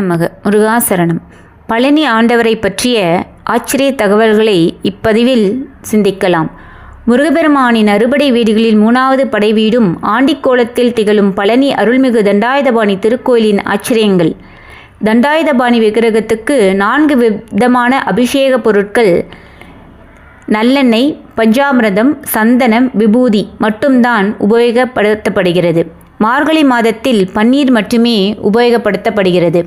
நமக. முருகாசரணம். பழனி ஆண்டவரை பற்றிய ஆச்சரிய தகவல்களை இப்பதிவில் சிந்திக்கலாம். முருகபெருமானின் அறுபடை வீடுகளில் மூணாவது படை வீடும் ஆண்டிக்கோலத்தில் திகழும் பழனி அருள்மிகு தண்டாயுதபாணி திருக்கோயிலின் ஆச்சரியங்கள். தண்டாயுதபாணி விக்கிரகத்துக்கு நான்கு விதமான அபிஷேக பொருட்கள். நல்லெண்ணெய் பஞ்சாமிரதம் சந்தனம் விபூதி மட்டும்தான் உபயோகப்படுத்தப்படுகிறது. மார்கழி மாதத்தில் பன்னீர் மட்டுமே உபயோகப்படுத்தப்படுகிறது.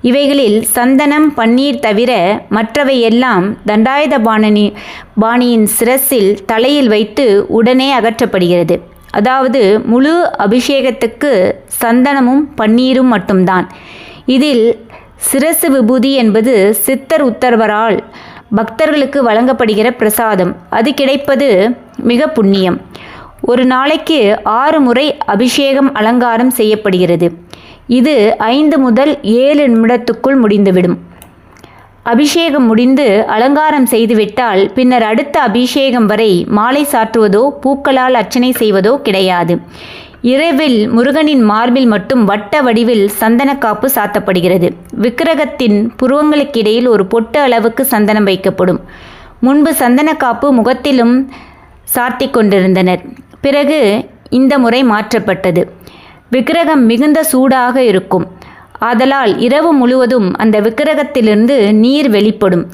இவைகளில் சந்தனம் பன்னீர் தவிர மற்றவை எல்லாம் தண்டாயுத பாணனி பாணியின் சிரசில் தலையில் வைத்து உடனே அகற்றப்படுகிறது. அதாவது முழு அபிஷேகத்துக்கு சந்தனமும் பன்னீரும் மட்டும்தான். இதில் சிரசு விபூதி என்பது சித்தர் உத்தரவரால் பக்தர்களுக்கு வழங்கப்படுகிற பிரசாதம். அது கிடைப்பது மிக புண்ணியம். ஒரு நாளைக்கு ஆறு முறை அபிஷேகம் அலங்காரம் செய்யப்படுகிறது. இது ஐந்து முதல் ஏழு நிமிடத்துக்குள் முடிந்துவிடும். அபிஷேகம் முடிந்து அலங்காரம் செய்துவிட்டால் பின்னர் அடுத்த அபிஷேகம் வரை மாலை சாற்றுவதோ பூக்களால் அர்ச்சனை செய்வதோ கிடையாது. இரவில் முருகனின் மார்பில் மட்டும் வட்ட வடிவில் சந்தனக்காப்பு சாத்தப்படுகிறது. விக்கிரகத்தின் புருவங்களுக்கிடையில் ஒரு பொட்டு அளவுக்கு சந்தனம் வைக்கப்படும். முன்பு சந்தனக்காப்பு முகத்திலும் சார்த்தி கொண்டிருந்தனர். பிறகு இந்த முறை மாற்றப்பட்டது. விக்கிரகம் மிகுந்த சூடாக இருக்கும். ஆதலால் இரவு முழுவதும் அந்த விக்கிரகத்திலிருந்து நீர் வெளிப்படும்.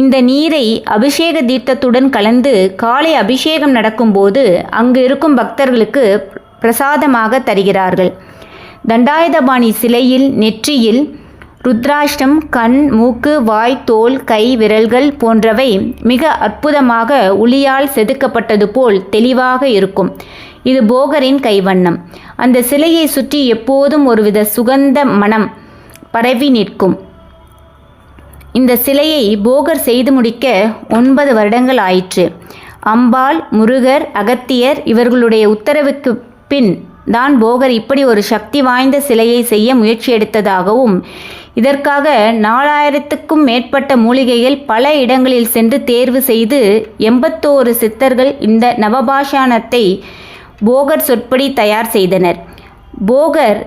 இந்த நீரை அபிஷேக தீர்த்தத்துடன் கலந்து காலை அபிஷேகம் நடக்கும்போது அங்கு இருக்கும் பக்தர்களுக்கு பிரசாதமாக தருகிறார்கள். தண்டாயுதபாணி சிலையில் நெற்றியில் ருத்ராஷ்டம் கண் மூக்கு வாய் தோல் கை விரல்கள் போன்றவை மிக அற்புதமாக ஒளியால் செதுக்கப்பட்டது போல் தெளிவாக இருக்கும். இது போகரின் கைவண்ணம். அந்த சிலையை சுற்றி எப்போதும் ஒருவித சுகந்த மனம் பரவி நிற்கும். இந்த சிலையை போகர் செய்து முடிக்க ஒன்பது வருடங்கள் ஆயிற்று. அம்பாள் முருகர் அகத்தியர் இவர்களுடைய உத்தரவுக்கு பின் தான் போகர் இப்படி ஒரு சக்தி வாய்ந்த சிலையை செய்ய முயற்சி எடுத்ததாகவும் இதற்காக நாலாயிரத்துக்கும் மேற்பட்ட மூலிகைகள் பல இடங்களில் சென்று தேர்வு செய்து எண்பத்தோரு சித்தர்கள் இந்த நவபாஷானத்தை போகர் சொற்படி தயார் செய்தனர். போகர்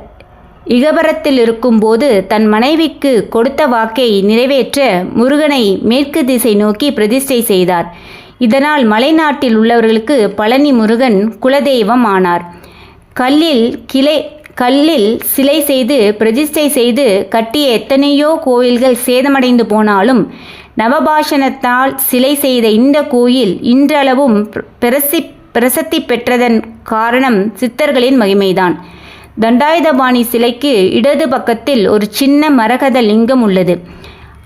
இகபரத்தில் இருக்கும்போது தன் மனைவிக்கு கொடுத்த வாக்கை நிறைவேற்ற முருகனை மேற்கு திசை நோக்கி பிரதிஷ்டை செய்தார். இதனால் மலைநாட்டில் உள்ளவர்களுக்கு பழனி முருகன் குலதெய்வம் ஆனார். கல்லில் கிளை கல்லில் சிலை செய்து பிரதிஷ்டை செய்து கட்டிய எத்தனையோ கோயில்கள் சேதமடைந்து போனாலும் நவபாஷணத்தால் சிலை செய்த இந்த கோயில் இன்றளவும் பிரசி பிரசத்தி பெற்றதன் காரணம் சித்தர்களின் மகிமைதான். தண்டாயுதபாணி சிலைக்கு இடது பக்கத்தில் ஒரு சின்ன மரகத லிங்கம் உள்ளது.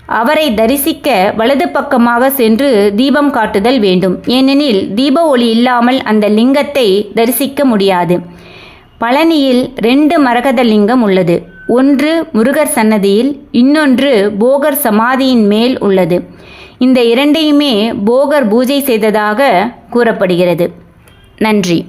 அவரை தரிசிக்க வலது பக்கமாக சென்று தீபம் காட்டுதல் வேண்டும். ஏனெனில் தீப ஒளி இல்லாமல் அந்த லிங்கத்தை தரிசிக்க முடியாது. பழனியில் ரெண்டு மரகத லிங்கம் உள்ளது. ஒன்று முருகர் சன்னதியில் இன்னொன்று போகர் சமாதியின் மேல் உள்ளது. இந்த இரண்டையுமே போகர் பூஜை செய்ததாக கூறப்படுகிறது. நன்றி